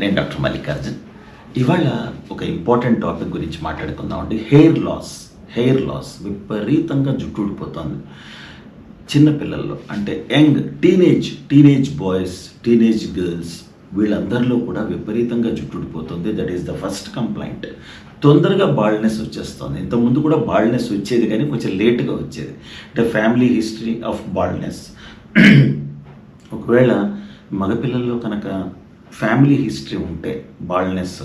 నేను డాక్టర్ మల్లికార్జున్. ఇవాళ ఒక ఇంపార్టెంట్ టాపిక్ గురించి మాట్లాడుకుందాం అండి హెయిర్ లాస్ హెయిర్ లాస్ విపరీతంగా జుట్టు ఊడిపోతుంది చిన్నపిల్లల్లో అంటే young teenage teenage boys teenage girls వీళ్ళందరిలో కూడా విపరీతంగా జుట్టు ఊడిపోతుంది that is the first complaint. తొందరగా బాల్డ్నెస్ వచ్చేస్తుంది. ఇంతకుముందు కూడా బాల్డ్నెస్ వచ్చేది కానీ కొంచెం లేట్గా వచ్చేది. అంటే ఫ్యామిలీ హిస్టరీ ఆఫ్ బాల్డ్నెస్ ఒకవేళ మగపిల్లల్లో కనుక ఫ్యామిలీ హిస్టరీ ఉంటే బాల్డ్నెస్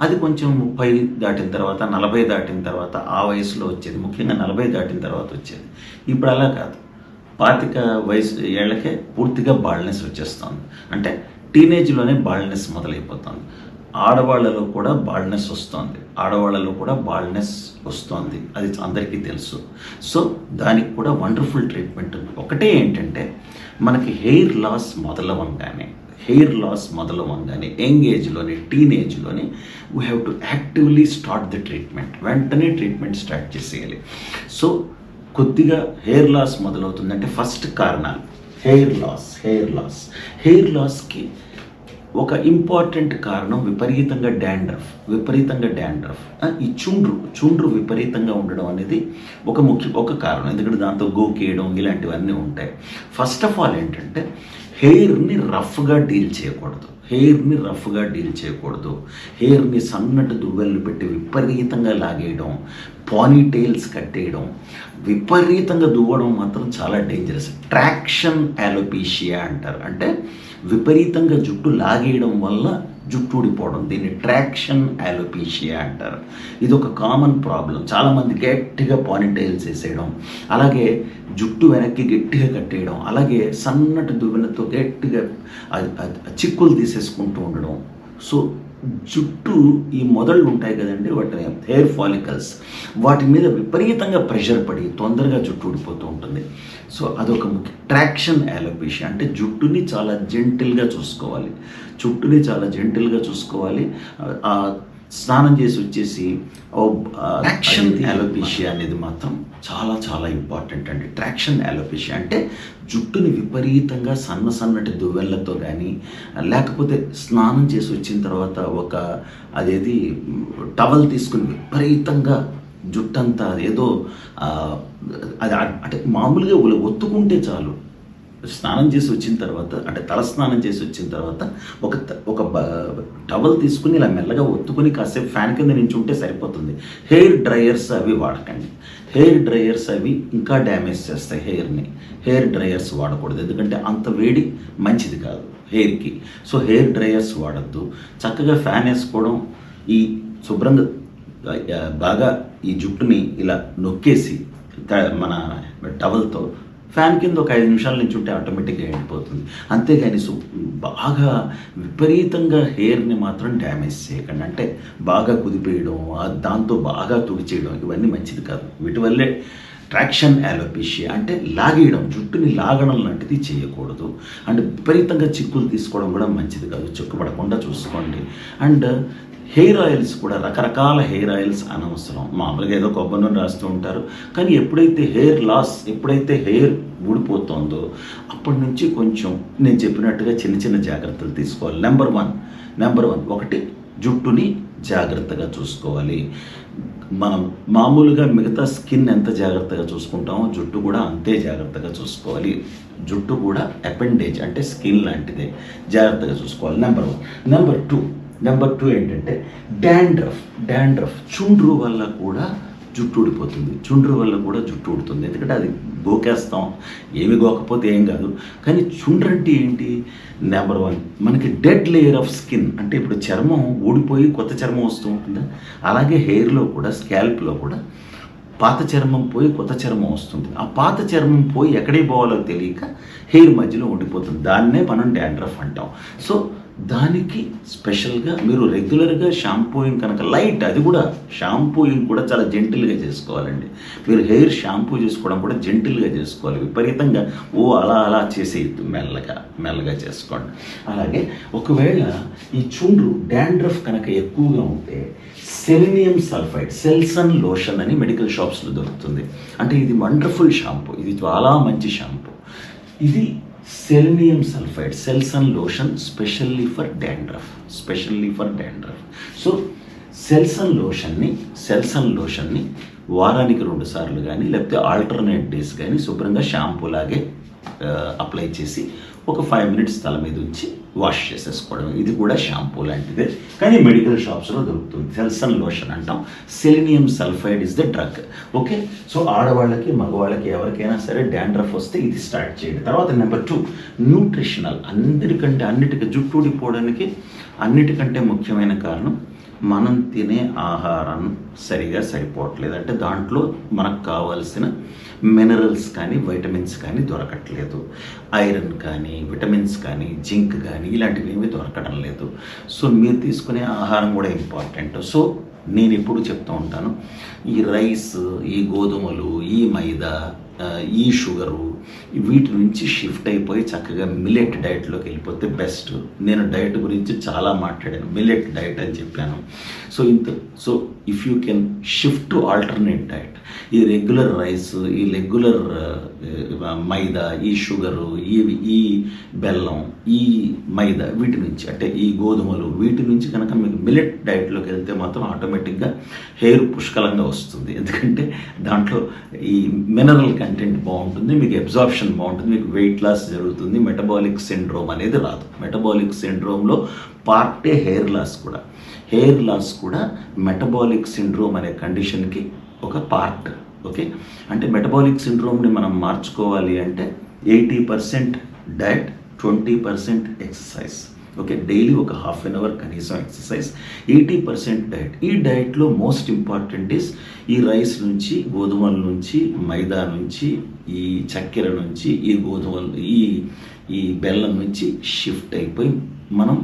అది కొంచెం ముప్పై దాటిన తర్వాత నలభై దాటిన తర్వాత ఆ వయసులో వచ్చేది. ముఖ్యంగా నలభై దాటిన తర్వాత వచ్చేది. ఇప్పుడు అలా కాదు. పాతిక వయసు ఏళ్ళకే పూర్తిగా బాల్డ్నెస్ వచ్చేస్తుంది. అంటే టీనేజ్లోనే బాల్డ్నెస్ మొదలైపోతుంది. ఆడవాళ్ళలో కూడా బాల్డ్నెస్ వస్తుంది. ఆడవాళ్ళలో కూడా బాల్డ్నెస్ వస్తుంది. అది అందరికీ తెలుసు. సో దానికి కూడా వండర్ఫుల్ ట్రీట్మెంట్ ఉంది. ఒకటే ఏంటంటే మనకి హెయిర్ లాస్ మొదలవంగానే హెయిర్ లాస్ మొదలవంగానే యంగ్ ఏజ్లోని టీనేజ్లోని we have to actively start the treatment వెంటనే ట్రీట్మెంట్ స్టార్ట్ చేసేయాలి. సో కొద్దిగా హెయిర్ లాస్ మొదలవుతుందంటే ఫస్ట్ కారణాలు hair loss hair loss. Hair లాస్కి ఒక ఇంపార్టెంట్ కారణం విపరీతంగా డాండ్రఫ్ విపరీతంగా డాండ్రఫ్ ఈ చుండ్రు చుండ్రు విపరీతంగా ఉండడం అనేది ఒక ముఖ్య ఒక కారణం. ఎందుకంటే దాంతో గోకేయడం ఇలాంటివన్నీ ఉంటాయి. ఫస్ట్ ఆఫ్ ఆల్ ఏంటంటే హెయిర్ని రఫ్గా డీల్ చేయకూడదు. హెయిర్ని రఫ్గా డీల్ చేయకూడదు. హెయిర్ని సన్నటి దువ్వెళ్ళు పెట్టి విపరీతంగా లాగేయడం పానీ టైల్స్ కట్టేయడం విపరీతంగా దువ్వడం మాత్రం చాలా డేంజరస్ ట్రాక్షన్ యాలోపీషియా అంటారు. అంటే విపరీతంగా జుట్టు లాగేయడం వల్ల జుట్టు ఊడిపోవడం. దీన్ని ట్రాక్షన్ అలోపేషియా అంటారు. ఇది ఒక కామన్ ప్రాబ్లం చాలామంది గట్టిగా పానిటైల్స్ వేసేయడం అలాగే జుట్టు వెనక్కి గట్టిగా కట్టేయడం అలాగే సన్నటి దువ్వెనతో గట్టిగా చిక్కులు తీసేసుకుంటూ ఉండడం. సో జుట్టు ఈ మొదళ్ళు ఉంటాయి కదండి వాటి హెయిర్ ఫాలికల్స్ వాటి మీద విపరీతంగా ప్రెషర్ పడి తొందరగా జుట్టు ఊడిపోతూ ఉంటుంది. సో అదొక ముఖ్య ట్రాక్షన్ యాలోపేషియా అంటే జుట్టుని చాలా జెంటిల్గా చూసుకోవాలి. జుట్టుని చాలా జెంటిల్గా చూసుకోవాలి. స్నానం చేసి వచ్చేసి ట్రాక్షన్ యాలోపేషియా అనేది మాత్రం చాలా చాలా ఇంపార్టెంట్ అండి. ట్రాక్షన్ యాలోపేషియా అంటే జుట్టుని విపరీతంగా సన్న సన్నటి దువ్వెళ్ళతో కానీ లేకపోతే స్నానం చేసి వచ్చిన తర్వాత ఒక అదేది టవల్ తీసుకుని విపరీతంగా జుట్టంతా ఏదో అది అంటే మామూలుగా ఒత్తుకుంటే చాలు. స్నానం చేసి వచ్చిన తర్వాత అంటే తల స్నానం చేసి వచ్చిన తర్వాత ఒక ఒక టవల్ తీసుకుని ఇలా మెల్లగా ఒత్తుకుని కాసేపు ఫ్యాన్ కింద నించుంటే సరిపోతుంది. హెయిర్ డ్రయర్స్ అవి వాడకండి. హెయిర్ డ్రయర్స్ అవి ఇంకా డ్యామేజ్ చేస్తాయి హెయిర్ని. హెయిర్ డ్రయర్స్ వాడకూడదు. ఎందుకంటే అంత వేడి మంచిది కాదు హెయిర్కి. సో హెయిర్ డ్రయర్స్ వాడద్దు. చక్కగా ఫ్యాన్ వేసుకోవడం ఈ శుభ్రంగా బాగా ఈ జుట్టుని ఇలా నొక్కేసి త- మన టవల్తో ఫ్యాన్ కింద ఒక ఐదు నిమిషాల నుంచి ఉంటే ఆటోమేటిక్గా ఎండిపోతుంది. అంతేగాని సు బాగా విపరీతంగా హెయిర్ని మాత్రం డ్యామేజ్ చేయకండి. అంటే బాగా కుదిపేయడం దాంతో బాగా తుడిచేయడం ఇవన్నీ మంచిది కాదు. వీటి వల్లే ట్రాక్షన్ యాలోపేషియా అంటే లాగేయడం జుట్టుని లాగడం లాంటిది చేయకూడదు. అండ్ విపరీతంగా చిక్కులు తీసుకోవడం కూడా మంచిది కాదు. చిక్కుపడకుండా చూసుకోండి. అండ్ హెయిర్ ఆయిల్స్ కూడా రకరకాల హెయిర్ ఆయిల్స్ అనవసరం. మామూలుగా ఏదో కొబ్బరి నూనె రాస్తూ ఉంటారు. కానీ ఎప్పుడైతే హెయిర్ లాస్ ఎప్పుడైతే హెయిర్ ఊడిపోతుందో అప్పటి నుంచి కొంచెం నేను చెప్పినట్టుగా చిన్న చిన్న జాగ్రత్తలు తీసుకోవాలి. నెంబర్ వన్ నెంబర్ వన్ ఒకటి జుట్టుని జాగ్రత్తగా చూసుకోవాలి. మనం మామూలుగా మిగతా స్కిన్ ఎంత జాగ్రత్తగా చూసుకుంటామో జుట్టు కూడా అంతే జాగ్రత్తగా చూసుకోవాలి. జుట్టు కూడా అపెండేజ్ అంటే స్కిన్ లాంటిదే జాగ్రత్తగా చూసుకోవాలి. Number one number two number two ఏంటంటే డాండ్రఫ్ డాండ్రఫ్ చుండ్రు వల్ల కూడా జుట్టు ఊడిపోతుంది చుండ్రు వల్ల కూడా జుట్టు ఊడుతుంది ఎందుకంటే అది గోకేస్తాం. ఏమి గోకపోతే ఏం కాదు. కానీ చుండ్రు అంటే ఏంటి? నెంబర్ వన్ మనకి డెడ్ లేయర్ ఆఫ్ స్కిన్ అంటే ఇప్పుడు చర్మం ఊడిపోయి కొత్త చర్మం వస్తూ ఉంటుందా? అలాగే హెయిర్లో కూడా స్కాల్ప్లో కూడా పాత చర్మం పోయి కొత్త చర్మం వస్తుంది. ఆ పాత చర్మం పోయి ఎక్కడికి పోవాలో తెలియక హెయిర్ మధ్యలో ఉండిపోతుంది. దాన్నే మనం డాండ్రఫ్ అంటాం. సో దానికి స్పెషల్గా మీరు రెగ్యులర్గా షాంపూయింగ్ కనుక లైట్ అది కూడా షాంపూయింగ్ కూడా చాలా జెంటిల్గా చేసుకోవాలండి. మీరు హెయిర్ షాంపూ చేసుకోవడం కూడా జెంటిల్గా చేసుకోవాలి. విపరీతంగా ఓ అలా అలా చేసేయద్దు మెల్లగా మెల్లగా చేసుకోండి. అలాగే ఒకవేళ ఈ చుండ్రు డాండ్రఫ్ కనుక ఎక్కువగా ఉంటే సెలినియం సల్ఫైడ్ సెల్సన్ లోషన్ అని మెడికల్ షాప్స్లో దొరుకుతుంది. అంటే ఇది వండర్ఫుల్ షాంపూ ఇది చాలా మంచి షాంపూ. ఇది selenium sulphide Selsun lotion specially for dandruff specially for dandruff so Selsun లోషన్ని Selsun లోషన్ని వారానికి రెండు సార్లు కానీ లేకపోతే ఆల్టర్నేట్ డేస్ కానీ శుభ్రంగా షాంపూ లాగే uh, అప్లై చేసి ఒక ఫైవ్ మినిట్స్ తల మీద ఉంచి వాష్ చేసేసుకోవడం ఇది కూడా షాంపూ లాంటిదే. కానీ మెడికల్ షాప్స్లో దొరుకుతుంది. సెల్సన్ లోషన్ అంటాం. Selenium sulphide is the drug. Okay? So ఆడవాళ్ళకి మగవాళ్ళకి ఎవరికైనా సరే డాండ్రఫ్ వస్తే ఇది స్టార్ట్ చేయండి. తర్వాత నెంబర్ టూ న్యూట్రిషనల్. అందరికంటే అన్నిటికీ జుట్టు ఊడిపోవడానికి అన్నిటికంటే ముఖ్యమైన కారణం మనం తినే ఆహారం సరిగా సరిపోవట్లేదు. అంటే దాంట్లో మనకు కావాల్సిన మినరల్స్ కానీ వైటమిన్స్ కానీ దొరకట్లేదు. ఐరన్ కానీ విటమిన్స్ కానీ జింక్ కానీ ఇలాంటివి ఏమీ దొరకడం లేదు. సో మీరు తీసుకునే ఆహారం కూడా ఇంపార్టెంట్. సో నేను ఎప్పుడు చెప్తూ ఉంటాను ఈ రైస్ ఈ గోధుమలు ఈ మైదా ఈ షుగరు వీటి నుంచి షిఫ్ట్ అయిపోయి చక్కగా మిల్లెట్ డైట్లోకి వెళ్ళిపోతే బెస్ట్ నేను డైట్ గురించి చాలా మాట్లాడాను. మిల్లెట్ డైట్ అని చెప్పాను. సో ఇంత so if you can shift to alternate diet ఈ రెగ్యులర్ రైస్ ఈ రెగ్యులర్ uh, uh, మైదా ఈ షుగరు ఈ ఈ బెల్లం ఈ మైదా వీటి నుంచి అంటే ఈ గోధుమలు వీటి నుంచి కనుక మీకు మిలెట్ డైట్లోకి వెళ్తే మాత్రం ఆటోమేటిక్గా హెయిర్ పుష్కలంగా వస్తుంది. ఎందుకంటే దాంట్లో ఈ మినరల్ కంటెంట్ బాగుంటుంది మీకు అబ్జార్ప్షన్ బాగుంటుంది మీకు వెయిట్ లాస్ జరుగుతుంది మెటబాలిక్ సిండ్రోమ్ అనేది రాదు. మెటబాలిక్ సిండ్రోమ్లో పార్టే హెయిర్ లాస్ కూడా. హెయిర్ లాస్ కూడా మెటబాలిక్ సిండ్రోమ్ అనే కండిషన్కి ఒక పార్ట్ ఓకే అంటే మెటబాలిక్ సిండ్రోమ్ని మనం మార్చుకోవాలి అంటే eighty percent diet twenty percent exercise okay daily ఒక హాఫ్ అన్ అవర్ కనీసం ఎక్సర్సైజ్ ఎయిటీ పర్సెంట్ డైట్ ఈ డైట్లో మోస్ట్ ఇంపార్టెంట్ ఇస్ ఈ రైస్ నుంచి గోధుమల నుంచి మైదా నుంచి ఈ చక్కెర నుంచి ఈ గోధుమలు ఈ ఈ బెల్లం నుంచి షిఫ్ట్ అయిపోయి మనం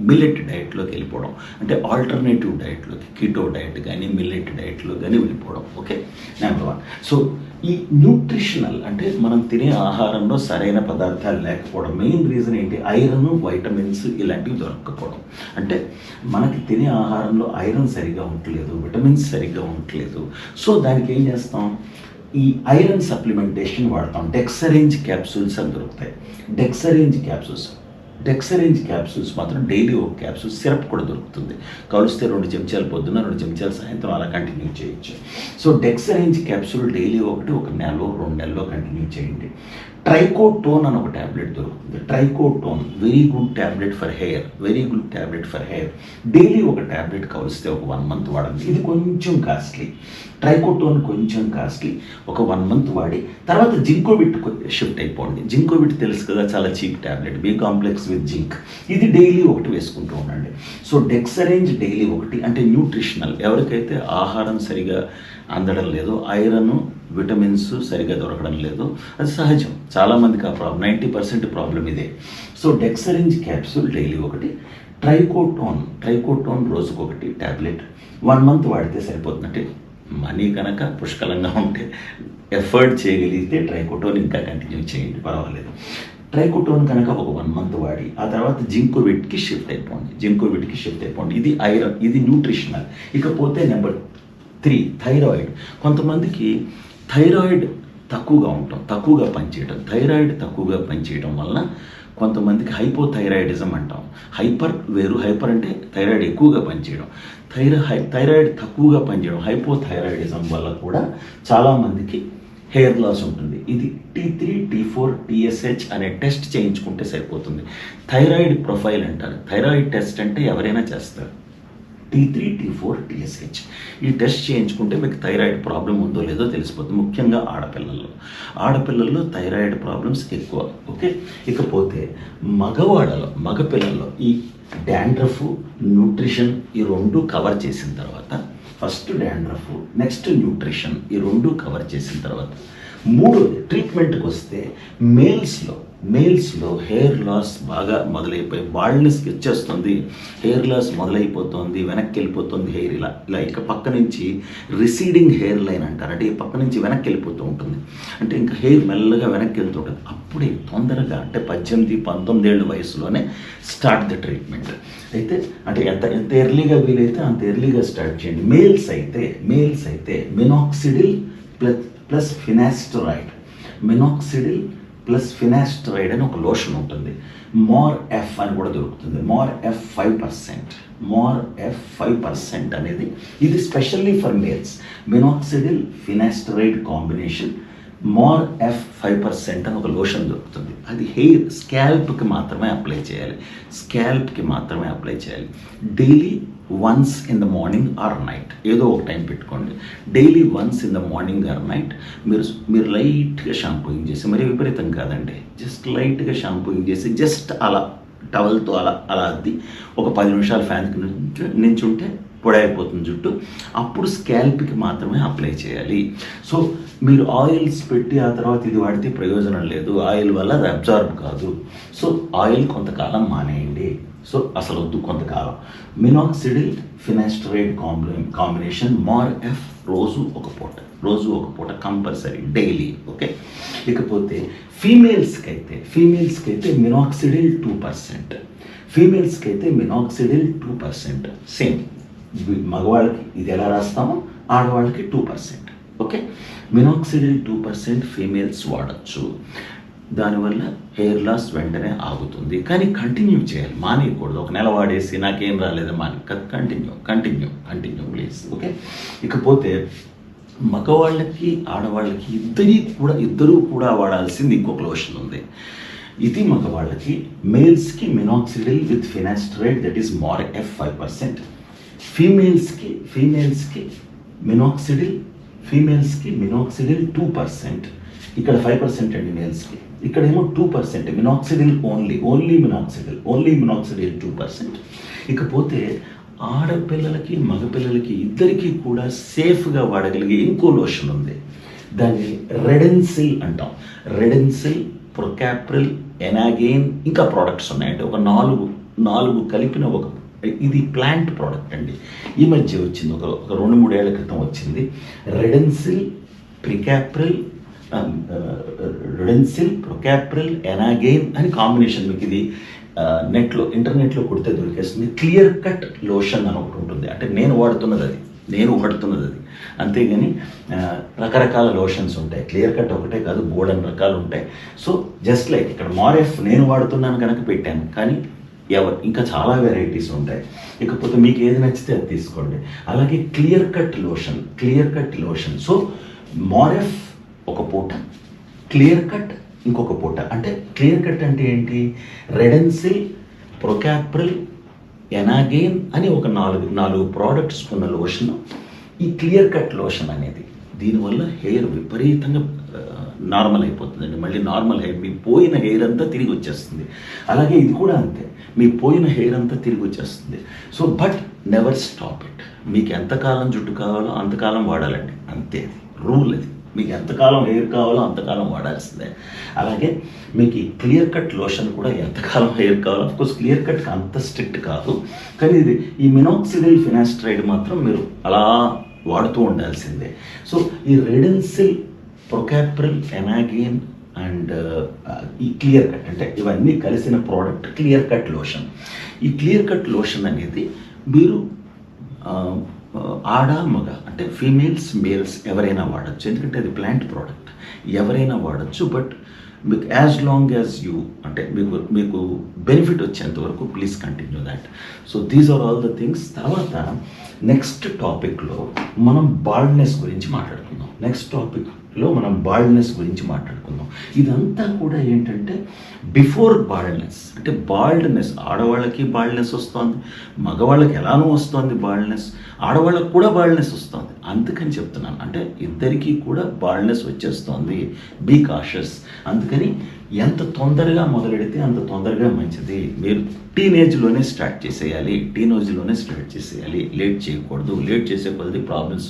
మిల్లెట్ డైట్లోకి వెళ్ళిపోవడం. అంటే ఆల్టర్నేటివ్ డైట్లోకి కీటో డైట్ కానీ మిల్లెట్ డైట్లో కానీ వెళ్ళిపోవడం. ఓకే నెంబర్ వన్ సో ఈ న్యూట్రిషనల్ అంటే మనం తినే ఆహారంలో సరైన పదార్థాలు లేకపోవడం. మెయిన్ రీజన్ ఏంటి? ఐరన్ వైటమిన్స్ ఇలాంటివి దొరకకపోవడం. అంటే మనకి తినే ఆహారంలో ఐరన్ సరిగా ఉండట్లేదు విటమిన్స్ సరిగ్గా ఉండలేదు సో దానికి ఏం చేస్తాం? ఈ ఐరన్ సప్లిమెంటేషన్ వాడతాం. డెక్సరేంజ్ క్యాప్సూల్స్ అని దొరుకుతాయి. డెక్సరేంజ్ క్యాప్సూల్స్ డెక్సరేంజ్ క్యాప్సూల్స్ మాత్రం డైలీ ఒక క్యాప్సూల్ సిరప్ కూడా దొరుకుతుంది. కలిస్తే రెండు చెంచాలు పొద్దున్న రెండు చెంచాలు సాయంత్రం అలా కంటిన్యూ చేయొచ్చు. సో డెక్సరేంజ్ క్యాప్సూల్ డైలీ ఒకటి ఒక నెలలో రెండు నెలలో కంటిన్యూ చేయండి. ట్రైకోటోన్ అని ఒక ట్యాబ్లెట్ దొరుకుతుంది. Trichoton very good tablet for hair very good tablet for hair daily ఒక ట్యాబ్లెట్ కలిస్తే ఒక వన్ మంత్ వాడండి. ఇది కొంచెం కాస్ట్లీ ట్రైకోటోన్ కొంచెం కాస్ట్లీ ఒక వన్ మంత్ వాడి తర్వాత జింకోబిట్ షిఫ్ట్ అయిపోండి. జింకోబిట్ తెలుసు కదా చాలా cheap tablet B complex with zinc. ఇది డైలీ ఒకటి వేసుకుంటూ ఉండండి. సో డెక్సరేంజ్ డైలీ ఒకటి అంటే న్యూట్రిషనల్. ఎవరికైతే ఆహారం సరిగా అందడం లేదో ఐరన్ విటమిన్స్ సరిగా దొరకడం లేదు. అది సహజం. చాలామందికి ఆ ప్రాబ్లం నైంటీ పర్సెంట్ ప్రాబ్లం ఇదే. సో డెక్సరెంజ్ క్యాప్సూల్ డైలీ ఒకటి ట్రైకోటోన్ ట్రైకోటోన్ రోజుకొకటి ట్యాబ్లెట్ వన్ మంత్ వాడితే సరిపోతుందంటే మనీ కనుక పుష్కలంగా ఉంటే ఎఫర్ట్ చేయగలిగితే ట్రైకోటోన్ ఇంకా కంటిన్యూ చేయండి పర్వాలేదు. ట్రైకోటోన్ కనుక ఒక వన్ మంత్ వాడి ఆ తర్వాత జింకోవిట్కి షిఫ్ట్ అయిపోండి. జింకోవిట్కి షిఫ్ట్ అయిపోండి. ఇది ఐరన్ ఇది న్యూట్రిషనల్. ఇకపోతే నెంబర్ త్రీ థైరాయిడ్. కొంతమందికి థైరాయిడ్ తక్కువగా ఉండటం తక్కువగా పనిచేయడం థైరాయిడ్ తక్కువగా పనిచేయడం వలన కొంతమందికి హైపోథైరాయిడిజం అంటాం. హైపర్ వేరు హైపర్ అంటే థైరాయిడ్ ఎక్కువగా పనిచేయడం. థైరా హై థైరాయిడ్ తక్కువగా పనిచేయడం హైపోథైరాయిడిజం వల్ల కూడా చాలామందికి హెయిర్ లాస్ ఉంటుంది. ఇది T three T four TSH అనే టెస్ట్ చేయించుకుంటే సరిపోతుంది. థైరాయిడ్ ప్రొఫైల్ అంటారు. థైరాయిడ్ టెస్ట్ అంటే ఎవరైనా చేస్తారు. T three T four TSH ఈ టెస్ట్ చేయించుకుంటే మీకు థైరాయిడ్ ప్రాబ్లం ఉందో లేదో తెలిసిపోతుంది. ముఖ్యంగా ఆడపిల్లల్లో. ఆడపిల్లల్లో థైరాయిడ్ ప్రాబ్లమ్స్ ఎక్కువ. ఓకే? ఇకపోతే మగవాడలో మగపిల్లల్లో ఈ డాండ్రఫ్ న్యూట్రిషన్ ఈ రెండు కవర్ చేసిన తర్వాత ఫస్ట్ డాండ్రఫ్ నెక్స్ట్ న్యూట్రిషన్ ఈ రెండు కవర్ చేసిన తర్వాత మూడోది ట్రీట్మెంట్కి వస్తే మేల్స్లో మేల్స్లో హెయిర్ లాస్ బాగా మొదలైపోయి బాల్డ్నెస్ వచ్చేస్తుంది హెయిర్ లాస్ మొదలైపోతుంది వెనక్కి వెళ్ళిపోతుంది హెయిర్ ఇలా. ఇలా ఇక పక్క నుంచి రిసీడింగ్ హెయిర్ లైన్ అంటారు. అంటే ఈ పక్క నుంచి వెనక్కి వెళ్ళిపోతూ ఉంటుంది. అంటే ఇంకా హెయిర్ మెల్లగా వెనక్కి వెళ్తూ ఉంటుంది. అప్పుడే తొందరగా అంటే పద్దెనిమిది పంతొమ్మిది ఏళ్ళ వయసులోనే స్టార్ట్ ద ట్రీట్మెంట్ అయితే అంటే ఎంత ఎంత ఎర్లీగా వీలైతే అంత ఎర్లీగా స్టార్ట్ చేయండి. మేల్స్ అయితే మేల్స్ అయితే minoxidil plus plus finasteride minoxidil plus finasteride అని ఒక లోషన్ ఉంటుంది. మోర్ ఎఫ్ అని కూడా దొరుకుతుంది. Morr F five percent. Morr F five percent అనేది ఇది specially for males. Minoxidil finasteride combination Morr F five percent అని ఒక లోషన్ దొరుకుతుంది. అది హెయిర్ స్కాల్ప్కి మాత్రమే అప్లై చేయాలి. స్కాల్ప్కి మాత్రమే అప్లై చేయాలి. Daily once in the morning or night ఏదో ఒక టైం పెట్టుకోండి. Daily once in the morning or night మీరు మీరు లైట్గా షాంపూయింగ్ చేసి మరి విపరీతం కాదండి. జస్ట్ లైట్గా షాంపూయింగ్ చేసి జస్ట్ అలా టవల్తో అలా అలా అద్ది ఒక పది నిమిషాలు ఫ్యాన్కి నుంచి నించుంటే పొడైపోతుంది జుట్టు. అప్పుడు స్కాల్ప్కి మాత్రమే అప్లై చేయాలి. సో మీరు ఆయిల్స్ పెట్టి ఆ తర్వాత ఇది వాడితే ప్రయోజనం లేదు. ఆయిల్ వల్ల అది అబ్జార్బ్ కాదు. సో ఆయిల్ కొంతకాలం మానేయండి. సో అసలు వద్దు కొంతకాలం. Minoxidil finasteride combi combination Morr F రోజు ఒక పూట. రోజు ఒక పూట కంపల్సరీ డైలీ ఓకే? ఇకపోతే ఫీమేల్స్కి అయితే ఫీమేల్స్కి అయితే మినాక్సిడిల్ టూ పర్సెంట్. ఫీమేల్స్కి అయితే మినాక్సిడిల్ టూ పర్సెంట్. సేమ్. మగవాళ్ళకి ఇది ఎలా రాస్తామో ఆడవాళ్ళకి two percent okay minoxidil two percent females వాడచ్చు. దానివల్ల హెయిర్ లాస్ వెంటనే ఆగుతుంది. కానీ కంటిన్యూ చేయాలి మానేయకూడదు. ఒక నెల వాడేసి నాకేం రాలేదు మాని continue continue continue please okay ఇకపోతే మగవాళ్ళకి ఆడవాళ్ళకి ఇద్దరి కూడా ఇద్దరూ కూడా వాడాల్సింది ఇంకొక లోషన్ ఉంది. ఇది మగవాళ్ళకి మేల్స్కి minoxidil with finasteride that is Morr F five percent ఫీమేల్స్కి ఫీమేల్స్కి మినాక్సిడిల్ ఫీమేల్స్కి మినాక్సిడిల్ టూ పర్సెంట్ ఇక్కడ ఫైవ్ పర్సెంట్ అండి మేల్స్కి ఇక్కడేమో two percent minoxidil only only minoxidil only minoxidil two percent ఇకపోతే ఆడపిల్లలకి మగపిల్లలకి ఇద్దరికీ కూడా సేఫ్గా వాడగలిగే ఇంకో లోషన్ ఉంది. దాన్ని రెడెన్సిల్ అంటాం. రెడెన్సిల్ ప్రొకాప్రిల్ ఎనాగేన్ ఇంకా ప్రోడక్ట్స్ ఉన్నాయండి. ఒక నాలుగు నాలుగు కలిపిన ఒక ఇది ప్లాంట్ ప్రోడక్ట్ అండి. ఈ మధ్య వచ్చింది ఒక ఒక రెండు మూడేళ్ళ క్రితం వచ్చింది. రెడెన్సిల్ ప్రికాప్రిల్ రెడెన్సిల్ ప్రొకాప్రిల్ ఎనాగెయిన్ అని కాంబినేషన్ మీకు ఇది uh, నెట్లో ఇంటర్నెట్లో కొడితే దొరికేస్తుంది. క్లియర్ కట్ లోషన్ అని ఒకటి ఉంటుంది. అంటే నేను వాడుతున్నది అది. నేను వాడుతున్నది అది. అంతేగాని uh, రకరకాల లోషన్స్ ఉంటాయి. క్లియర్ కట్ ఒకటే కాదు బోర్డన్ రకాలు ఉంటాయి. సో జస్ట్ లైక్ ఇక్కడ మారెఫ్ నేను వాడుతున్నాను కనుక పెట్టాను. కానీ ఎవరు ఇంకా చాలా వెరైటీస్ ఉంటాయి. ఇకపోతే మీకు ఏది నచ్చితే అది తీసుకోండి. అలాగే clear cut lotion clear cut lotion so Morr F ఒక పూట క్లియర్ కట్ ఇంకొక పూట. అంటే క్లియర్ కట్ అంటే ఏంటి? రెడెన్సిల్ ప్రొకాప్రిల్ ఎనాగేన్ అని ఒక నాలుగు నాలుగు ప్రోడక్ట్స్ ఉన్న లోషన్ ఈ క్లియర్ కట్ లోషన్ అనేది దీనివల్ల హెయిర్ విపరీతంగా uh, నార్మల్ అయిపోతుందండి. మళ్ళీ నార్మల్ హెయిర్ మీ పోయిన హెయిర్ అంతా తిరిగి వచ్చేస్తుంది. అలాగే ఇది కూడా అంతే. మీ పోయిన హెయిర్ అంతా తిరిగి వచ్చేస్తుంది. So but never stop it. మీకు ఎంతకాలం జుట్టు కావాలో అంతకాలం వాడాలండి. అంతే. రూల్ అది. మీకు ఎంతకాలం హెయిర్ కావాలో అంతకాలం వాడాల్సిందే. అలాగే మీకు ఈ క్లియర్ కట్ లోషన్ కూడా ఎంతకాలం హెయిర్ కావాలో అఫ్కోర్స్ క్లియర్ కట్ అంత స్ట్రిక్ట్ కాదు. కానీ ఇది ఈ మినోక్సిడిల్ ఫినాస్ట్రైడ్ మాత్రం మీరు అలా వాడుతూ ఉండాల్సిందే. సో ఈ రెడెన్సిల్ ప్రొకాప్రిల్ ఎనాగిన్ అండ్ ఈ క్లియర్ కట్ అంటే ఇవన్నీ కలిసిన ప్రోడక్ట్ క్లియర్ కట్ లోషన్. ఈ క్లియర్ కట్ లోషన్ అనేది మీరు ఆడ మగ అంటే ఫీమేల్స్ మేల్స్ ఎవరైనా వాడచ్చు. ఎందుకంటే అది ప్లాంట్ ప్రోడక్ట్. ఎవరైనా వాడచ్చు బట్ మీకు యాజ్ లాంగ్ యాజ్ యూ అంటే మీకు మీకు బెనిఫిట్ వచ్చేంత వరకు please continue that. So these are all the things. తర్వాత నెక్స్ట్ టాపిక్లో మనం బాల్డ్నెస్ గురించి మాట్లాడుకుందాం. నెక్స్ట్ టాపిక్ లో మనం బాల్డ్నెస్ గురించి మాట్లాడుకుందాం. ఇదంతా కూడా ఏంటంటే బిఫోర్ బాల్డ్నెస్ అంటే బాల్డ్నెస్ ఆడవాళ్ళకి బాల్డ్నెస్ వస్తుంది మగవాళ్ళకి ఎలానో వస్తుంది బాల్డ్నెస్ ఆడవాళ్ళకి కూడా బాల్డ్నెస్ వస్తుంది. అందుకని చెప్తున్నాను. అంటే ఇద్దరికీ కూడా బాల్డ్నెస్ వచ్చేస్తుంది. బీ కాషస్ అందుకని ఎంత తొందరగా మొదలెడితే అంత తొందరగా మంచిది. మీరు టీనేజ్లోనే స్టార్ట్ చేసేయాలి. టీనేజ్లోనే స్టార్ట్ చేసేయాలి. లేట్ చేయకూడదు. లేట్ చేసే కొద్ది ప్రాబ్లమ్స్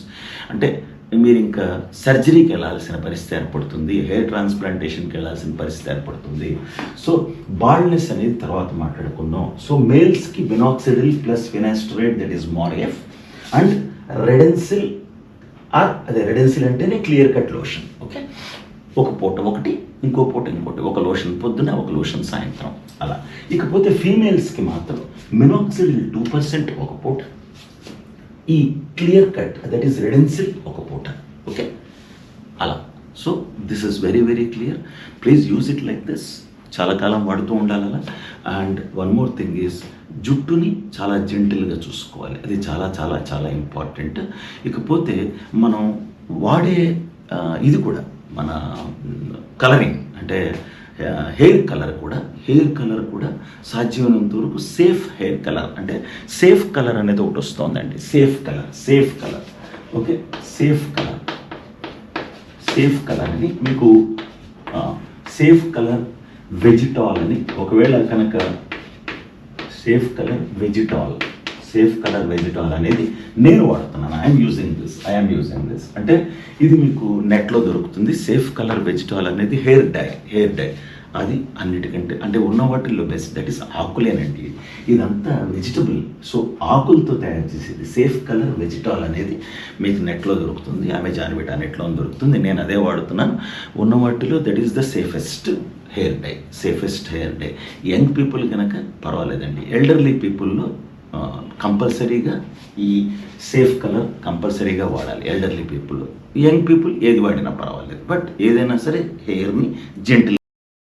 అంటే మీరు ఇంకా సర్జరీకి వెళ్ళాల్సిన పరిస్థితి ఏర్పడుతుంది హెయిర్ ట్రాన్స్ప్లాంటేషన్కి వెళ్ళాల్సిన పరిస్థితి ఏర్పడుతుంది. సో బాల్డ్నెస్ అనేది తర్వాత మాట్లాడుకుందాం. So మేల్స్కి minoxidil plus finasteride that is Morr F and Redensyl or అదే రెడెన్సిల్ అంటేనే క్లియర్ కట్ లోషన్ ఓకే? ఒక పూట ఒకటి ఇంకో పూట ఇంకోటి ఒక లోషన్ పొద్దున ఒక లోషన్ సాయంత్రం అలా. ఇకపోతే ఫీమేల్స్కి మాత్రం మినాక్సిడిల్ టూ పర్సెంట్ ఒక పూట ఈ clear cut that is Redensyl ఒక పూట. ఓకే అలా. So this is very very clear please use it like this చాలా కాలం వాడుతూ ఉండాలి అలా. And one more thing is జుట్టుని చాలా జెంటిల్గా చూసుకోవాలి. అది చాలా చాలా చాలా ఇంపార్టెంట్ ఇకపోతే మనం వాడే ఇది కూడా మన కలరింగ్ అంటే హెయిర్ కలర్ కూడా హెయిర్ కలర్ కూడా సాధ్యమైనంత వరకు సేఫ్ హెయిర్ కలర్. అంటే సేఫ్ కలర్ అనేది ఒకటి వస్తుందండి. Safe colour safe colour. Okay? Safe colour. Safe colour అని మీకు సేఫ్ కలర్ వెజిటాల్ అని ఒకవేళ కనుక safe colour Vegetal. Safe colour Vegetal అనేది నేను వాడుతున్నాను. I'm using this I'm using this అంటే ఇది మీకు నెట్లో దొరుకుతుంది. సేఫ్ కలర్ వెజిటాల్ అనేది హెయిర్ డై హెయిర్ డై అది అన్నిటికంటే అంటే ఉన్న వాటిల్లో బెస్ట్ దట్ ఈస్ ఆకులేనండి. ఇదంతా వెజిటబుల్ సో ఆకులతో తయారు చేసేది సేఫ్ కలర్ వెజిటాల్ అనేది మీకు నెట్లో దొరుకుతుంది. అమెజాన్ విటా నెట్లో దొరుకుతుంది. నేను అదే వాడుతున్నాను. ఉన్న వాటిలో that is the safest hair dye safest hair dye young people కనుక పర్వాలేదండి. ఎల్డర్లీ పీపుల్లో కంపల్సరీగా ఈ సేఫ్ కలర్ కంపల్సరీగా వాడాలి. ఎల్డర్లీ పీపుల్ యంగ్ పీపుల్ ఏది వాడినా పర్వాలేదు. బట్ ఏదైనా సరే హెయిర్ని జెంటిల్